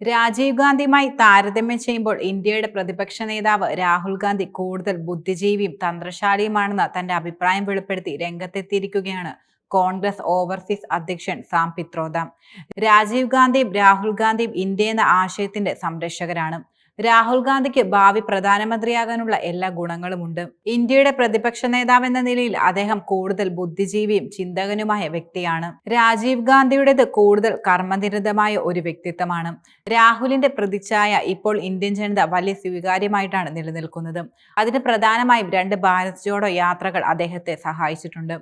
രാജീവ് ഗാന്ധിയുമായി താരതമ്യം ചെയ്യുമ്പോൾ ഇന്ത്യയുടെ പ്രതിപക്ഷ നേതാവ് രാഹുൽ ഗാന്ധി കൂടുതൽ ബുദ്ധിജീവിയും തന്ത്രശാലിയുമാണെന്ന് തന്റെ അഭിപ്രായം വെളിപ്പെടുത്തി രംഗത്തെത്തിയിരിക്കുകയാണ് കോൺഗ്രസ് ഓവർസീസ് അധ്യക്ഷൻ സാം പിത്രോദ. രാജീവ് ഗാന്ധിയും രാഹുൽ ഗാന്ധിയും ഇന്ത്യ എന്ന ആശയത്തിന്റെ സംരക്ഷകരാണ്. രാഹുൽ ഗാന്ധിക്ക് ഭാവി പ്രധാനമന്ത്രിയാകാനുള്ള എല്ലാ ഗുണങ്ങളുമുണ്ട് ഇന്ത്യയുടെ പ്രതിപക്ഷ നേതാവ് എന്ന നിലയിൽ അദ്ദേഹം കൂടുതൽ ബുദ്ധിജീവിയും ചിന്തകനുമായ വ്യക്തിയാണ്. രാജീവ് ഗാന്ധിയുടേത് കൂടുതൽ കർമ്മനിരതമായ ഒരു വ്യക്തിത്വമാണ്. രാഹുലിന്റെ പ്രതിച്ഛായ ഇപ്പോൾ ഇന്ത്യൻ ജനത വലിയ സ്വീകാര്യമായിട്ടാണ് നിലനിൽക്കുന്നത്. അതിന് പ്രധാനമായും രണ്ട് ഭാരത് ജോഡോ യാത്രകൾ അദ്ദേഹത്തെ സഹായിച്ചിട്ടുണ്ട്.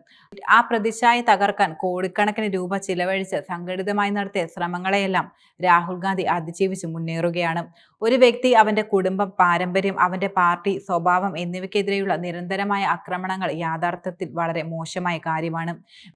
ആ പ്രതിച്ഛായ തകർക്കാൻ കോടിക്കണക്കിന് രൂപ ചിലവഴിച്ച് സംഘടിതമായി നടത്തിയ ശ്രമങ്ങളെയെല്ലാം രാഹുൽ ഗാന്ധി അതിജീവിച്ച് മുന്നേറുകയാണ്. ഒരു വ്യക്തി അവന്റെ കുടുംബം പാരമ്പര്യം അവന്റെ പാർട്ടി സ്വഭാവം എന്നിവയ്ക്കെതിരെയുള്ള നിരന്തരമായ ആക്രമണങ്ങൾ യാഥാർത്ഥ്യത്തിൽ വളരെ മോശമായ കാര്യമാണ്.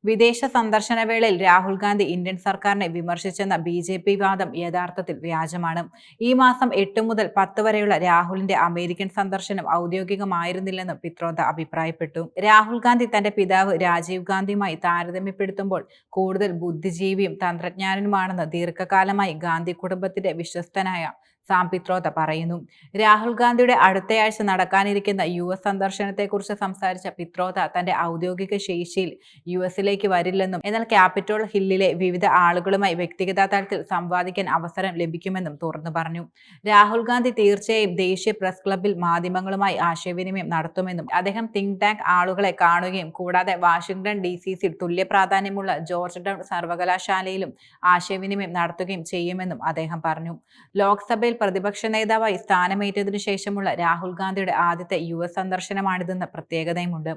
വിദേശ സന്ദർശന വേളയിൽ രാഹുൽ ഗാന്ധി ഇന്ത്യൻ സർക്കാരിനെ വിമർശിച്ചെന്ന ബി ജെ പി വാദം യഥാർത്ഥത്തിൽ വ്യാജമാണ്. ഈ മാസം എട്ട് മുതൽ പത്ത് വരെയുള്ള രാഹുലിന്റെ അമേരിക്കൻ സന്ദർശനം ഔദ്യോഗികമായിരുന്നില്ലെന്ന് പിത്രോദ അഭിപ്രായപ്പെട്ടു. രാഹുൽ ഗാന്ധി തന്റെ പിതാവ് രാജീവ് ഗാന്ധിയുമായി താരതമ്യപ്പെടുത്തുമ്പോൾ കൂടുതൽ ബുദ്ധിജീവിയും തന്ത്രജ്ഞാനനുമാണെന്ന് ദീർഘകാലമായി ഗാന്ധി കുടുംബത്തിന്റെ വിശ്വസ്തനായ സാം പിത്രോത പറയുന്നു. രാഹുൽ ഗാന്ധിയുടെ അടുത്തയാഴ്ച നടക്കാനിരിക്കുന്ന യു എസ് സന്ദർശനത്തെക്കുറിച്ച് സംസാരിച്ച പിത്രോത തന്റെ ഔദ്യോഗിക ശേഷിയിൽ യു എസിലേക്ക് വരില്ലെന്നും എന്നാൽ ക്യാപിറ്റോൾ ഹില്ലിലെ വിവിധ ആളുകളുമായി വ്യക്തിഗത തലത്തിൽ സംവാദിക്കാൻ അവസരം ലഭിക്കുമെന്നും തുറന്നു പറഞ്ഞു. രാഹുൽ ഗാന്ധി തീർച്ചയായും ദേശീയ പ്രസ് ക്ലബിൽ മാധ്യമങ്ങളുമായി ആശയവിനിമയം നടത്തുമെന്നും അദ്ദേഹം തിങ്ക് ടാങ്ക് ആളുകളെ കാണുകയും കൂടാതെ വാഷിംഗ്ടൺ ഡി സി സി തുല്യ പ്രാധാന്യമുള്ള ജോർജ് ടൗൺ സർവകലാശാലയിലും ആശയവിനിമയം നടത്തുകയും ചെയ്യുമെന്നും അദ്ദേഹം പറഞ്ഞു. ലോക്സഭയിൽ പ്രതിപക്ഷ നേതാവായി സ്ഥാനമേറ്റതിനു ശേഷമുള്ള രാഹുൽ ഗാന്ധിയുടെ ആദ്യത്തെ യു എസ് സന്ദർശനമാണിതെന്ന പ്രത്യേകതയുമുണ്ട്.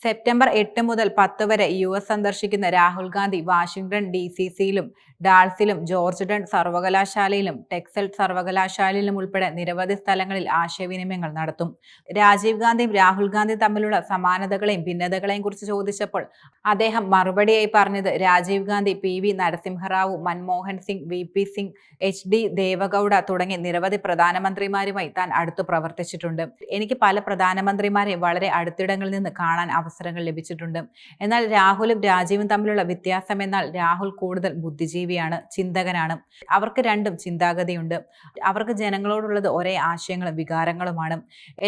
സെപ്റ്റംബർ എട്ട് മുതൽ പത്ത് വരെ യു എസ് സന്ദർശിക്കുന്ന Rahul Gandhi Washington D C സിയിലും ഡാൾസിലും ജോർജ് ടൺ സർവകലാശാലയിലും ടെക്സൽ സർവകലാശാലയിലും ഉൾപ്പെടെ നിരവധി സ്ഥലങ്ങളിൽ ആശയവിനിമയങ്ങൾ നടത്തും. രാജീവ് ഗാന്ധിയും രാഹുൽ ഗാന്ധി തമ്മിലുള്ള സമാനതകളെയും ഭിന്നതകളെയും കുറിച്ച് ചോദിച്ചപ്പോൾ അദ്ദേഹം മറുപടിയായി പറഞ്ഞത് Rajiv Gandhi P V Narasimha Rao Manmohan Singh V P Singh H D Deve Gowda തുടങ്ങിയ നിരവധി പ്രധാനമന്ത്രിമാരുമായി താൻ അടുത്തു പ്രവർത്തിച്ചിട്ടുണ്ട്. എനിക്ക് പല പ്രധാനമന്ത്രിമാരെ വളരെ അടുത്തിടങ്ങളിൽ നിന്ന് കാണാൻ അവസരങ്ങൾ ലഭിച്ചിട്ടുണ്ട്. എന്നാൽ രാഹുലും രാജീവും തമ്മിലുള്ള വ്യത്യാസം എന്നാൽ രാഹുൽ കൂടുതൽ ബുദ്ധിജീവിയാണ് ചിന്തകനാണ്. അവർക്ക് രണ്ടും ചിന്താഗതിയുണ്ട്. അവർക്ക് ജനങ്ങളോടുള്ളത് ഒരേ ആശയങ്ങളും വികാരങ്ങളുമാണ്.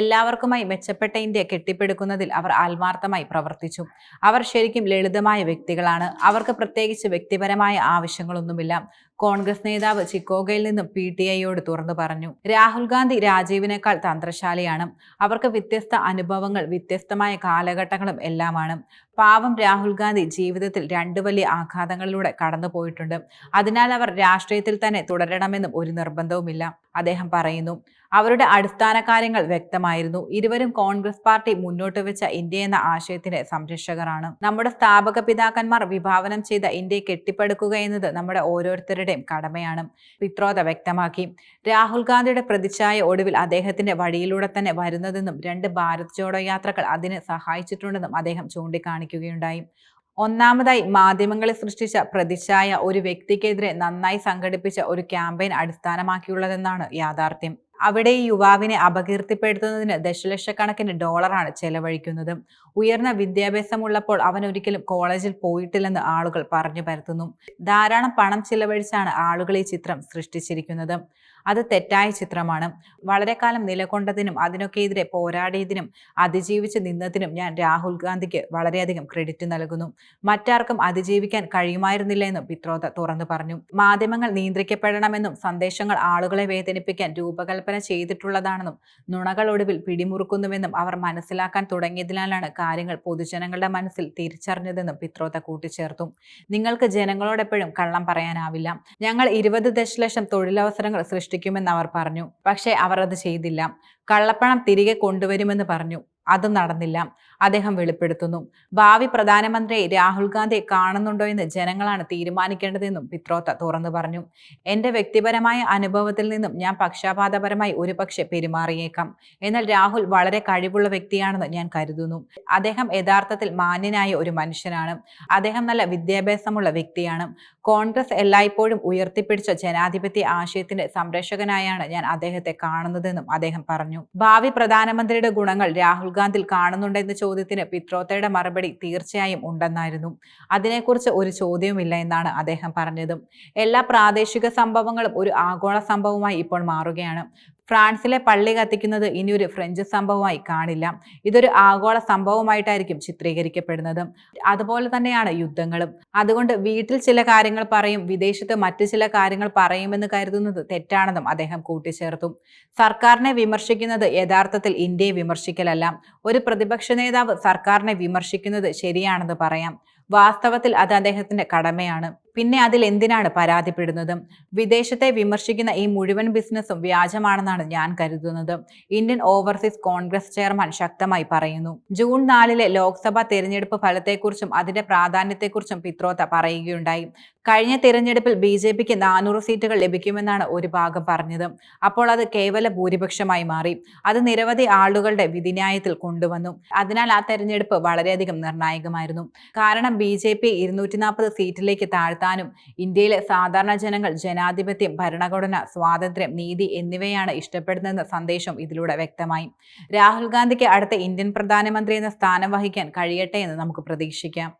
എല്ലാവർക്കുമായി മെച്ചപ്പെട്ട ഇന്ത്യ കെട്ടിപ്പടുക്കുന്നതിൽ അവർ ആത്മാർത്ഥമായി പ്രവർത്തിച്ചു. അവർ ശരിക്കും ലളിതമായ വ്യക്തികളാണ്. അവർക്ക് പ്രത്യേകിച്ച് വ്യക്തിപരമായ ആവശ്യങ്ങളൊന്നുമില്ല. കോൺഗ്രസ് നേതാവ് ചിക്കോഗയിൽ നിന്നും പി ടി ഐയോട് പറഞ്ഞു. രാഹുൽ ഗാന്ധി രാജീവിനേക്കാൾ തന്ത്രശാലിയാണ്. അവർക്ക് വ്യത്യസ്ത അനുഭവങ്ങൾ വ്യത്യസ്തമായ കാലഘട്ടങ്ങളും എല്ലാമാണ്. പാവം രാഹുൽ ഗാന്ധി ജീവിതത്തിൽ രണ്ട് വലിയ ആഘാതങ്ങളിലൂടെ കടന്നു പോയിട്ടുണ്ട്. അതിനാൽ അവർ രാഷ്ട്രീയത്തിൽ തന്നെ തുടരണമെന്നും ഒരു നിർബന്ധവുമില്ല. അദ്ദേഹം പറയുന്നു അവരുടെ അടിസ്ഥാന കാര്യങ്ങൾ വ്യക്തമായിരുന്നു. ഇരുവരും കോൺഗ്രസ് പാർട്ടി മുന്നോട്ട് വെച്ച ഇന്ത്യ എന്ന ആശയത്തിന്റെ സംരക്ഷകരാണ്. നമ്മുടെ സ്ഥാപക പിതാക്കന്മാർ വിഭാവനം ചെയ്ത ഇന്ത്യയെ കെട്ടിപ്പടുക്കുക എന്നത് നമ്മുടെ ഓരോരുത്തരുടെയും കടമയാണ്. പിത്രോത വ്യക്തമാക്കി. രാഹുൽ ഗാന്ധിയുടെ പ്രതിച്ഛായ ഒടുവിൽ അദ്ദേഹത്തിന്റെ വഴിയിലൂടെ തന്നെ വരുന്നതെന്നും രണ്ട് ഭാരത് ജോഡോ യാത്രകൾ അതിന് സഹായിച്ചിട്ടുണ്ടെന്നും അദ്ദേഹം ചൂണ്ടിക്കാണിക്കുകയുണ്ടായി ഒന്നാമതായി മാധ്യമങ്ങളെ സൃഷ്ടിച്ച പ്രതിച്ഛായ ഒരു വ്യക്തിക്കെതിരെ നന്നായി സംഘടിപ്പിച്ച ഒരു ക്യാമ്പയിൻ അടിസ്ഥാനമാക്കിയുള്ളതെന്നാണ് യാഥാർത്ഥ്യം. അവിടെ ഈ യുവാവിനെ അപകീർത്തിപ്പെടുത്തുന്നതിന് ദശലക്ഷക്കണക്കിന് ഡോളറാണ് ചെലവഴിക്കുന്നത്. ഉയർന്ന വിദ്യാഭ്യാസമുള്ളപ്പോൾ അവൻ ഒരിക്കലും കോളേജിൽ പോയിട്ടില്ലെന്ന് ആളുകൾ പറഞ്ഞു പരത്തുന്നു. ധാരാളം പണം ചിലവഴിച്ചാണ് ആളുകൾ ഈ ചിത്രം സൃഷ്ടിച്ചിരിക്കുന്നത്. അത് തെറ്റായ ചിത്രമാണ്. വളരെ കാലം നിലകൊണ്ടതിനും അതിനൊക്കെ എതിരെ പോരാടിയതിനും അതിജീവിച്ച് നിന്നതിനും ഞാൻ രാഹുൽ ഗാന്ധിക്ക് വളരെയധികം ക്രെഡിറ്റ് നൽകുന്നു. മറ്റാർക്കും അതിജീവിക്കാൻ കഴിയുമായിരുന്നില്ല എന്നും പിത്രോദ തുറന്നു പറഞ്ഞു. മാധ്യമങ്ങൾ നിയന്ത്രിക്കപ്പെടണമെന്നും സന്ദേശങ്ങൾ ആളുകളെ വേദനിപ്പിക്കാൻ രൂപകൽപ്പന ചെയ്തിട്ടുള്ളതാണെന്നും നുണകൾ ഒടുവിൽ പിടിമുറുക്കുന്നുവെന്നും അവർ മനസ്സിലാക്കാൻ തുടങ്ങിയതിനാലാണ് കാര്യങ്ങൾ പൊതുജനങ്ങളുടെ മനസ്സിൽ തിരിച്ചറിഞ്ഞതെന്നും പിത്രോത കൂട്ടിച്ചേർത്തു. നിങ്ങൾക്ക് ജനങ്ങളോടെപ്പോഴും കള്ളം പറയാനാവില്ല. ഞങ്ങൾ ഇരുപത് ദശലക്ഷം തൊഴിലവസരങ്ങൾ സൃഷ്ടി സൃഷ്ടിക്കുമെന്ന് അവർ പറഞ്ഞു. പക്ഷേ അവർ അത് ചെയ്തില്ല. കള്ളപ്പണം തിരികെ കൊണ്ടുവരുമെന്ന് പറഞ്ഞു. അതും നടന്നില്ല. അദ്ദേഹം വെളിപ്പെടുത്തുന്നു. ഭാവി പ്രധാനമന്ത്രിയെ രാഹുൽ ഗാന്ധി കാണുന്നുണ്ടോ എന്ന് ജനങ്ങളാണ് തീരുമാനിക്കേണ്ടതെന്നും പിത്രോത്ത തുറന്നു പറഞ്ഞു. എന്റെ വ്യക്തിപരമായ അനുഭവത്തിൽ നിന്നും ഞാൻ പക്ഷാപാതപരമായി ഒരുപക്ഷെ പെരുമാറിയേക്കാം. എന്നാൽ രാഹുൽ വളരെ കഴിവുള്ള വ്യക്തിയാണെന്ന് ഞാൻ കരുതുന്നു. അദ്ദേഹം യഥാർത്ഥത്തിൽ മാന്യനായ ഒരു മനുഷ്യനാണ്. അദ്ദേഹം നല്ല വിദ്യാഭ്യാസമുള്ള വ്യക്തിയാണ്. കോൺഗ്രസ് എല്ലായ്പ്പോഴും ഉയർത്തിപ്പിടിച്ച ജനാധിപത്യ ആശയത്തിന്റെ സംരക്ഷകനായാണ് ഞാൻ അദ്ദേഹത്തെ കാണുന്നതെന്നും അദ്ദേഹം പറഞ്ഞു. ഭാവി പ്രധാനമന്ത്രിയുടെ ഗുണങ്ങൾ രാഹുൽ ഗാന്ധിയിൽ കാണുന്നുണ്ടെന്ന് ചോദ്യത്തിന് പിത്രോത്തയുടെ മറുപടി തീർച്ചയായും ഉണ്ടെന്നായിരുന്നു. അതിനെക്കുറിച്ച് ഒരു ചോദ്യവുമില്ല എന്നാണ് അദ്ദേഹം പറഞ്ഞത്. എല്ലാ പ്രാദേശിക സംഭവങ്ങളും ഒരു ആഗോള സംഭവമായി ഇപ്പോൾ മാറുകയാണ്. ഫ്രാൻസിലെ പള്ളി കത്തിക്കുന്നത് ഇനി ഒരു ഫ്രഞ്ച് സംഭവമായി കാണില്ല. ഇതൊരു ആഗോള സംഭവമായിട്ടായിരിക്കും ചിത്രീകരിക്കപ്പെടുന്നത്. അതുപോലെ തന്നെയാണ് യുദ്ധങ്ങളും. അതുകൊണ്ട് വീട്ടിൽ ചില കാര്യങ്ങൾ പറയും വിദേശത്ത് മറ്റു ചില കാര്യങ്ങൾ പറയുമെന്ന് കരുതുന്നത് തെറ്റാണെന്നും അദ്ദേഹം കൂട്ടിച്ചേർത്തു. സർക്കാരിനെ വിമർശിക്കുന്നത് യഥാർത്ഥത്തിൽ ഇന്ത്യയെ വിമർശിക്കലല്ല. ഒരു പ്രതിപക്ഷ നേതാവ് സർക്കാരിനെ വിമർശിക്കുന്നത് ശരിയാണെന്ന് പറയാം. വാസ്തവത്തിൽ അത് അദ്ദേഹത്തിന്റെ കടമയാണ്. പിന്നെ അതിൽ എന്തിനാണ് പരാതിപ്പെടുന്നത്? വിദേശത്തെ വിമർശിക്കുന്ന ഈ മുഴുവൻ ബിസിനസ്സും വ്യാജമാണെന്നാണ് ഞാൻ കരുതുന്നത്. ഇന്ത്യൻ ഓവർസീസ് കോൺഗ്രസ് ചെയർമാൻ ശക്തമായി പറയുന്നു. ജൂൺ നാലിലെ ലോക്സഭാ തെരഞ്ഞെടുപ്പ് ഫലത്തെക്കുറിച്ചും അതിന്റെ പ്രാധാന്യത്തെക്കുറിച്ചും പിത്രോത്ത പറയുകയുണ്ടായി. കഴിഞ്ഞ തിരഞ്ഞെടുപ്പിൽ ബി ജെ പിക്ക് നാനൂറ് സീറ്റുകൾ ലഭിക്കുമെന്നാണ് ഒരു ഭാഗം പറഞ്ഞത്. അപ്പോൾ അത് കേവല ഭൂരിപക്ഷമായി മാറി. അത് നിരവധി ആളുകളുടെ വിധിന്യായത്തിൽ കൊണ്ടുവന്നു. അതിനാൽ ആ തെരഞ്ഞെടുപ്പ് വളരെയധികം നിർണായകമായിരുന്നു. കാരണം ബി ജെ പി ഇരുന്നൂറ്റി നാൽപ്പത് സീറ്റിലേക്ക് താഴ്ത്താനും ഇന്ത്യയിലെ സാധാരണ ജനങ്ങൾ ജനാധിപത്യം ഭരണഘടന സ്വാതന്ത്ര്യം നീതി എന്നിവയാണ് ഇഷ്ടപ്പെടുന്നതെന്ന സന്ദേശം ഇതിലൂടെ വ്യക്തമായി. രാഹുൽ ഗാന്ധിക്ക് അടുത്ത ഇന്ത്യൻ പ്രധാനമന്ത്രി എന്ന സ്ഥാനം വഹിക്കാൻ കഴിയട്ടെ എന്ന് നമുക്ക് പ്രതീക്ഷിക്കാം.